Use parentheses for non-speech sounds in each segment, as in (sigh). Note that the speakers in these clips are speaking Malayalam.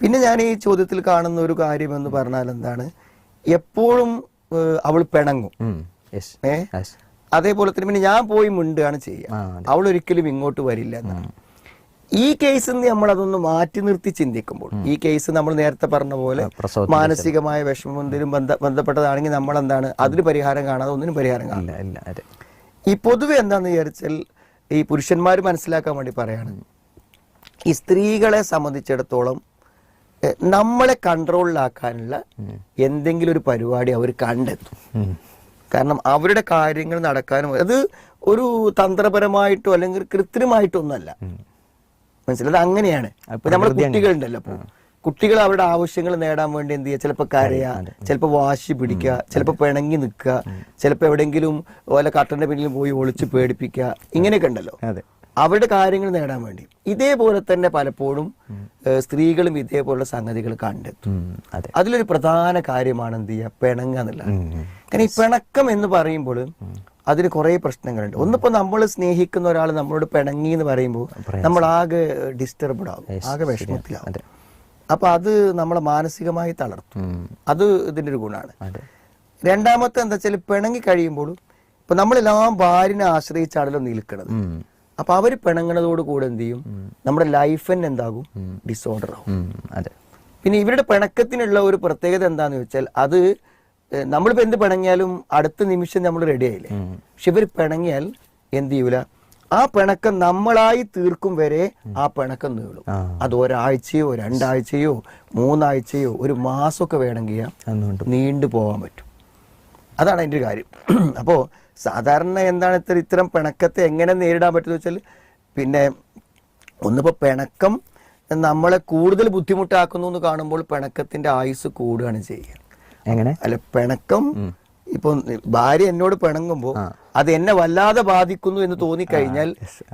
പിന്നെ ഞാൻ ഈ ചോദ്യത്തിൽ കാണുന്ന ഒരു കാര്യം എന്ന് പറഞ്ഞാൽ എന്താണ്? എപ്പോഴും അവൾ പിണങ്ങും. ഏ? അതേപോലെ തന്നെ പിന്നെ ഞാൻ പോയി മിണ്ടുകയാണ് ചെയ്യുക. അവൾ ഒരിക്കലും ഇങ്ങോട്ട് വരില്ല എന്നാണ്. ഈ കേസിൽ നിന്ന് നമ്മൾ അതൊന്ന് മാറ്റി നിർത്തി ചിന്തിക്കുമ്പോൾ ഈ കേസ് നമ്മൾ നേരത്തെ പറഞ്ഞ പോലെ മാനസികമായ വിഷമം എന്തെങ്കിലും ബന്ധപ്പെട്ടതാണെങ്കിൽ നമ്മൾ എന്താണ് അതിന് പരിഹാരം കാണാതെ ഒന്നിനും പരിഹാരം കാണില്ല ഈ പൊതുവെ എന്താന്ന് വിചാരിച്ചാൽ ഈ പുരുഷന്മാർ മനസ്സിലാക്കാൻ വേണ്ടി പറയാണ് ഈ സ്ത്രീകളെ സംബന്ധിച്ചിടത്തോളം നമ്മളെ കൺട്രോളിലാക്കാനുള്ള എന്തെങ്കിലും ഒരു പരിപാടി അവർ കണ്ടെത്തും. കാരണം അവരുടെ കാര്യങ്ങൾ നടക്കാനും അത് ഒരു തന്ത്രപരമായിട്ടോ അല്ലെങ്കിൽ കൃത്രിമമായിട്ടോ ഒന്നല്ല അങ്ങനെയാണ്. ഇപ്പൊ നമ്മുടെ കുട്ടികളുണ്ടല്ലോ അപ്പൊ കുട്ടികൾ അവരുടെ ആവശ്യങ്ങൾ നേടാൻ വേണ്ടി എന്ത് ചെയ്യുക? ചിലപ്പോൾ കരയുക ചിലപ്പോൾ വാശി പിടിക്കുക ചിലപ്പോൾ പിണങ്ങി നിൽക്കുക ചിലപ്പോൾ എവിടെയെങ്കിലും വല്ല കട്ടന്റെ പിന്നിൽ പോയി ഒളിച്ച് പേടിപ്പിക്കുക ഇങ്ങനെയൊക്കെ ഉണ്ടല്ലോ. അവരുടെ കാര്യങ്ങൾ നേടാൻ വേണ്ടി. ഇതേപോലെ തന്നെ പലപ്പോഴും സ്ത്രീകളും ഇതേപോലുള്ള സംഗതികൾ കണ്ടെത്തും. അതിലൊരു പ്രധാന കാര്യമാണ് എന്ത് ചെയ്യുക? പിണങ്ങുക എന്നുള്ളത്. കാരണം ഈ പിണക്കം എന്ന് പറയുമ്പോൾ അതിന് കുറേ പ്രശ്നങ്ങളുണ്ട്. ഒന്നിപ്പോ നമ്മൾ സ്നേഹിക്കുന്ന ഒരാൾ നമ്മളോട് പിണങ്ങി എന്ന് പറയുമ്പോൾ നമ്മൾ ആകെ ഡിസ്റ്റർബ്ഡ് ആകും ആകെ വിഷമത്തിലാകും അപ്പൊ അത് നമ്മളെ മാനസികമായി തളർത്തും. അത് ഇതിന്റെ ഒരു ഗുണമാണ്. രണ്ടാമത്തെ എന്താ വെച്ചാൽ പിണങ്ങി കഴിയുമ്പോഴും ഇപ്പൊ നമ്മളെല്ലാം ഭാര്യനെ ആശ്രയിച്ചാണല്ലോ നിൽക്കുന്നത്. അപ്പൊ അവർ പിണങ്ങണതോട് കൂടെ എന്ത് ചെയ്യും? നമ്മുടെ ലൈഫ് തന്നെ എന്താകും? ഡിസോർഡർ ആവും. അതെ. പിന്നെ ഇവരുടെ പിണക്കത്തിനുള്ള ഒരു പ്രത്യേകത എന്താന്ന് വെച്ചാൽ അത് നമ്മളിപ്പോ എന്ത് പിണങ്ങിയാലും അടുത്ത നിമിഷം നമ്മൾ റെഡി ആയില്ലേ? പക്ഷെ ഇവർ പിണങ്ങിയാൽ എന്ത് ചെയ്യൂല? ആ പിണക്കം നമ്മളായി തീർക്കും വരെ ആ പിണക്കം നീളും. അത് ഒരാഴ്ചയോ രണ്ടാഴ്ചയോ മൂന്നാഴ്ചയോ ഒരു മാസമൊക്കെ വേണമെങ്കിൽ നീണ്ടു പോകാൻ പറ്റും. അതാണ് അതിന്റെ ഒരു കാര്യം. (clears throat) അപ്പോൾ സാധാരണ എന്താണ് ഇത്ര ഇത്തരം പിണക്കത്തെ എങ്ങനെ നേരിടാൻ പറ്റുമെന്ന് വെച്ചാൽ പിന്നെ ഒന്നിപ്പോൾ പിണക്കം നമ്മളെ കൂടുതൽ ബുദ്ധിമുട്ടാക്കുന്നു എന്ന് കാണുമ്പോൾ പിണക്കത്തിന്റെ ആയുസ് കൂടുകയാണ് ചെയ്യുക. എങ്ങനെ? അല്ല പിണക്കം ഇപ്പൊ ഭാര്യ എന്നോട് പിണങ്ങുമ്പോൾ അത് എന്നെ വല്ലാതെ ബാധിക്കുന്നു എന്ന് തോന്നിക്കഴിഞ്ഞാൽ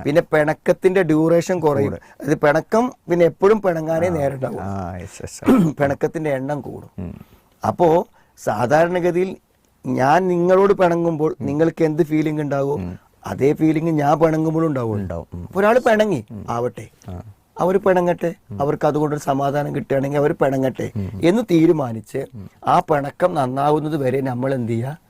പിന്നെ പിണക്കത്തിന്റെ ഡ്യൂറേഷൻ കുറയും. അത് പിണക്കം പിന്നെ എപ്പോഴും പിണങ്ങാനേ നേരിടാവും (clears throat) പിണക്കത്തിന്റെ എണ്ണം കൂടും. അപ്പോ സാധാരണഗതിയിൽ ഞാൻ നിങ്ങളോട് പിണങ്ങുമ്പോൾ നിങ്ങൾക്ക് എന്ത് ഫീലിംഗ് ഉണ്ടാകും അതേ ഫീലിംഗ് ഞാൻ പിണങ്ങുമ്പോഴും ഉണ്ടാവും. ഉണ്ടാവും. ഒരാൾ പിണങ്ങി. ആവട്ടെ. അവർ പിണങ്ങട്ടെ. അവർക്ക് അതുകൊണ്ടൊരു സമാധാനം കിട്ടുകയാണെങ്കിൽ അവർ പിണങ്ങട്ടെ എന്ന് തീരുമാനിച്ച് ആ പിണക്കം നന്നാവുന്നത് വരെ നമ്മൾ എന്ത് ചെയ്യുക?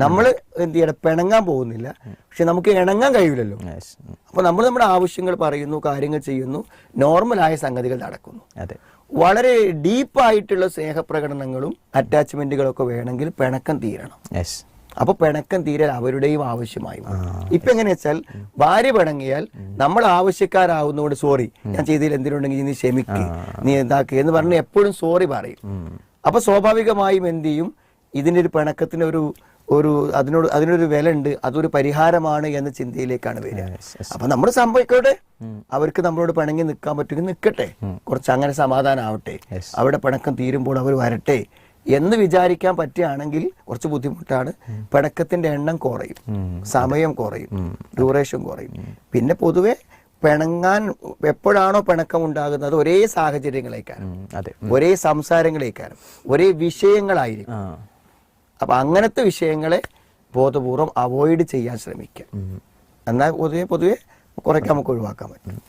നമ്മൾ എന്ത് ചെയ്യണം? പിണങ്ങാൻ പോകുന്നില്ല. പക്ഷെ നമുക്ക് ഇണങ്ങാൻ കഴിയില്ലല്ലോ. അപ്പോൾ അപ്പൊ നമ്മൾ നമ്മുടെ ആവശ്യങ്ങൾ പറയുന്നു കാര്യങ്ങൾ ചെയ്യുന്നു നോർമലായ സംഗതികൾ നടക്കുന്നു. അതെ. വളരെ ഡീപ്പായിട്ടുള്ള സ്നേഹപ്രകടനങ്ങളും അറ്റാച്ച്മെന്റുകളൊക്കെ വേണമെങ്കിൽ പിണക്കം തീരണം. യെസ് അപ്പൊ പിണക്കം തീരാൻ അവരുടെയും ആവശ്യമായി. ഇപ്പൊ എങ്ങനെ വെച്ചാൽ ഭാര്യ പിണങ്ങിയാൽ നമ്മൾ ആവശ്യക്കാരാവുന്നതുകൊണ്ട് സോറി ഞാൻ ചെയ്തതിൽ എന്തിനുണ്ടെങ്കിൽ നീ ക്ഷമിക്ക് നീ എന്താക്കി എന്ന് പറഞ്ഞ് എപ്പോഴും സോറി പറയും. അപ്പൊ സ്വാഭാവികമായും എന്ത് ചെയ്യും? ഇതിന്റെ ഒരു പിണക്കത്തിന് ഒരു ഒരു അതിനോട് അതിനൊരു വില ഉണ്ട് അതൊരു പരിഹാരമാണ് എന്ന ചിന്തയിലേക്കാണ് വരിക. അപ്പൊ നമ്മൾ സംഭവിക്കോട്ടെ? അവർക്ക് നമ്മളോട് പിണങ്ങി നിൽക്കാൻ പറ്റുമെങ്കിൽ നിൽക്കട്ടെ. കുറച്ച് അങ്ങനെ സമാധാനം ആവട്ടെ. അവിടെ പിണക്കം തീരുമ്പോൾ അവർ വരട്ടെ എന്ന് വിചാരിക്കാൻ പറ്റുകയാണെങ്കിൽ കുറച്ച് ബുദ്ധിമുട്ടാണ്. പിണക്കത്തിന്റെ എണ്ണം കുറയും. സമയം കുറയും. ഡ്യൂറേഷൻ കുറയും. പിന്നെ പൊതുവെ പിണങ്ങാൻ എപ്പോഴാണോ പിണക്കം ഉണ്ടാകുന്നത് ഒരേ സാഹചര്യങ്ങളേക്കാണ് ഒരേ സംസാരങ്ങളേക്കാണ് ഒരേ വിഷയങ്ങളായിരിക്കും. അപ്പൊ അങ്ങനത്തെ വിഷയങ്ങളെ ബോധപൂർവം അവോയ്ഡ് ചെയ്യാൻ ശ്രമിക്കുക. എന്നാൽ പൊതുവെ പൊതുവെ കുറയ്ക്കാൻ നമുക്ക് ഒഴിവാക്കാൻ പറ്റും.